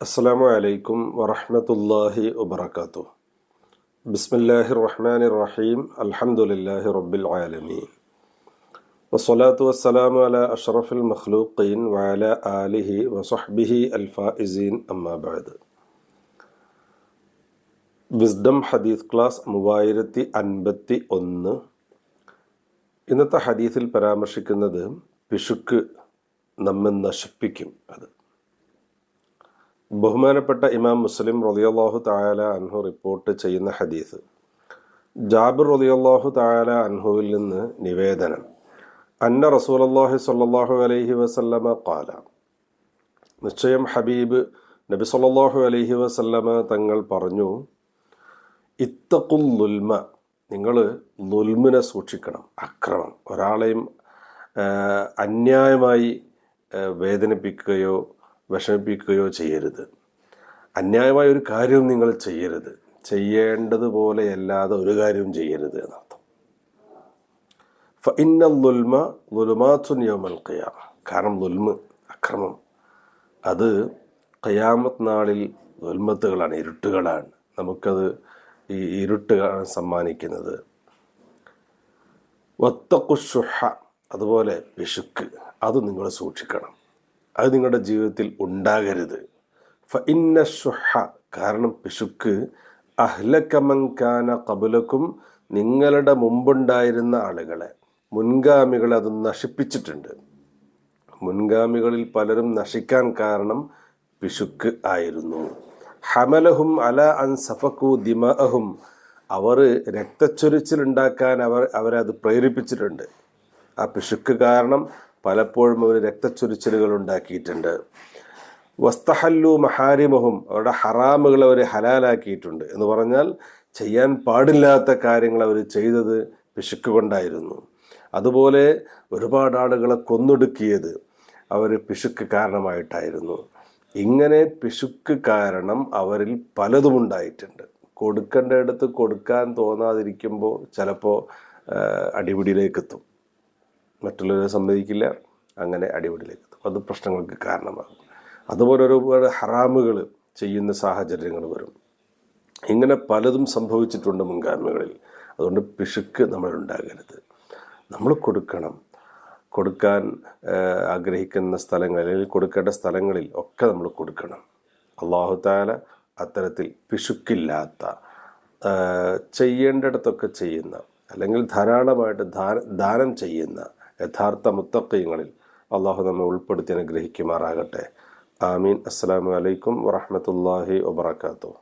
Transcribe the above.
അസ്സാം വലൈക്കും വറഹമത്തല്ലാഹി വബർക്കാത്തു ബിസ്മില്ലാഹി റഹ്മാൻ റഹീം അൽഹംദുലില്ലാഹി റബ്ബിൽ ആലമീൻ വസ്സലാത്തു വസ്സലാമു അല അഷ്റഫുൽ മഖ്ലൂഖീൻ വഅല ആലിഹി വസഹ്ബിഹി അൽഫായിസീൻ അമ്മാബാദ് വിസ്ഡം ഹദീസ് ക്ലാസ് മൂവായിരത്തി അൻപത്തി ഒന്ന് ഇന്നത്തെ ഹദീസിൽ പരാമർശിക്കുന്നത് പിശുക്ക് നമ്മെ നശിപ്പിക്കും അത്. ബഹുമാനപ്പെട്ട ഇമാം മുസ്ലിം റളിയല്ലാഹു തായാല അൻഹു റിപ്പോർട്ട് ചെയ്യുന്ന ഹദീസ്. ജാബിർ റളിയല്ലാഹു തായാല അൻഹുവിൽ നിന്ന് നിവേദനം. അന്ന റസൂലല്ലാഹി സ്വല്ലല്ലാഹു അലൈഹി വസല്ലമ കാല നിശ്ചയം ഹബീബ് നബി സല്ലാഹു അലൈഹി വസല്ലമ തങ്ങൾ പറഞ്ഞു ഇത്തഖുൽ ലുൽമ നിങ്ങൾ ലുൽമിനെ സൂക്ഷിക്കണം അക്രമം. ഒരാളെയും അന്യായമായി വേദനിപ്പിക്കുകയോ വിഷമിപ്പിക്കുകയോ ചെയ്യരുത്. അന്യായമായ ഒരു കാര്യവും നിങ്ങൾ ചെയ്യരുത്. ചെയ്യേണ്ടതുപോലെ അല്ലാതെ ഒരു കാര്യവും ചെയ്യരുത് എന്നർത്ഥം. ഖിയാമ. കാരണം ലുൽമ് അക്രമം അത് ഖയാമത്ത് നാളിൽ ദുൽമത്തുകളാണ് ഇരുട്ടുകളാണ്. നമുക്കത് ഈ ഇരുട്ടുകളാണ് സമ്മാനിക്കുന്നത്. അതുപോലെ പിശുക്ക് അത് നിങ്ങൾ സൂക്ഷിക്കണം. അത് നിങ്ങളുടെ ജീവിതത്തിൽ ഉണ്ടാകരുത്. ഫ ഷുഹ കാരണം പിശുക്ക് അഹ്ലക്കമങ്കാന കബുലക്കും നിങ്ങളുടെ മുമ്പുണ്ടായിരുന്ന ആളുകളെ മുൻഗാമികളെ അത് നശിപ്പിച്ചിട്ടുണ്ട്. മുൻഗാമികളിൽ പലരും നശിക്കാൻ കാരണം പിശുക്ക് ആയിരുന്നു. ഹമലഹും അല അൻ സഫക്കു ദിമഅഹും അവർ രക്തച്ചൊരിച്ചിലുണ്ടാക്കാൻ അവർ അവരത് പ്രേരിപ്പിച്ചിട്ടുണ്ട്. ആ പിശുക്ക് കാരണം പലപ്പോഴും അവർ രക്തച്ചൊരിച്ചിലുകൾ ഉണ്ടാക്കിയിട്ടുണ്ട്. വസ്തഹല്ലു മഹാരിമഹും അവരുടെ ഹറാമുകൾ അവർ ഹലാലാക്കിയിട്ടുണ്ട്. എന്ന് പറഞ്ഞാൽ ചെയ്യാൻ പാടില്ലാത്ത കാര്യങ്ങൾ അവർ ചെയ്തത് പിശുക്ക് കൊണ്ടായിരുന്നു. അതുപോലെ ഒരുപാട് ആളുകളെ കൊന്നൊടുക്കിയത് അവർ പിശുക്ക് കാരണമായിട്ടായിരുന്നു. ഇങ്ങനെ പിശുക്ക് കാരണം അവരിൽ പലതും ഉണ്ടായിട്ടുണ്ട്. കൊടുക്കേണ്ടയിടത്ത് കൊടുക്കാൻ തോന്നാതിരിക്കുമ്പോൾ ചിലപ്പോൾ അടിപിടിയിലേക്ക് എത്തും. മറ്റുള്ളവരെ സമ്മതിക്കില്ല അങ്ങനെ അടിപൊളിയിലേക്ക് എത്തും. അത് പ്രശ്നങ്ങൾക്ക് കാരണമാകും. അതുപോലെ ഒരുപാട് ഹറാമുകൾ ചെയ്യുന്ന സാഹചര്യങ്ങൾ വരും. ഇങ്ങനെ പലതും സംഭവിച്ചിട്ടുണ്ട് മുൻഗാമികളിൽ. അതുകൊണ്ട് പിശുക്ക് നമ്മളുണ്ടാകരുത് നമ്മൾ കൊടുക്കണം. കൊടുക്കാൻ ആഗ്രഹിക്കുന്ന സ്ഥലങ്ങളിൽ കൊടുക്കേണ്ട സ്ഥലങ്ങളിൽ ഒക്കെ നമ്മൾ കൊടുക്കണം. അള്ളാഹു താല അത്തരത്തിൽ പിശുക്കില്ലാത്ത ചെയ്യേണ്ടിടത്തൊക്കെ ചെയ്യുന്ന അല്ലെങ്കിൽ ധാരാളമായിട്ട് ദാനം ചെയ്യുന്ന യഥാർത്ഥ മുത്തക്കയങ്ങളിൽ അള്ളാഹു നമ്മെ ഉൾപ്പെടുത്തി അനുഗ്രഹിക്കുമാറാകട്ടെ. ആമീൻ. അസ്സാം വലൈക്കും വറഹമത്തല്ലാഹി വാത്തു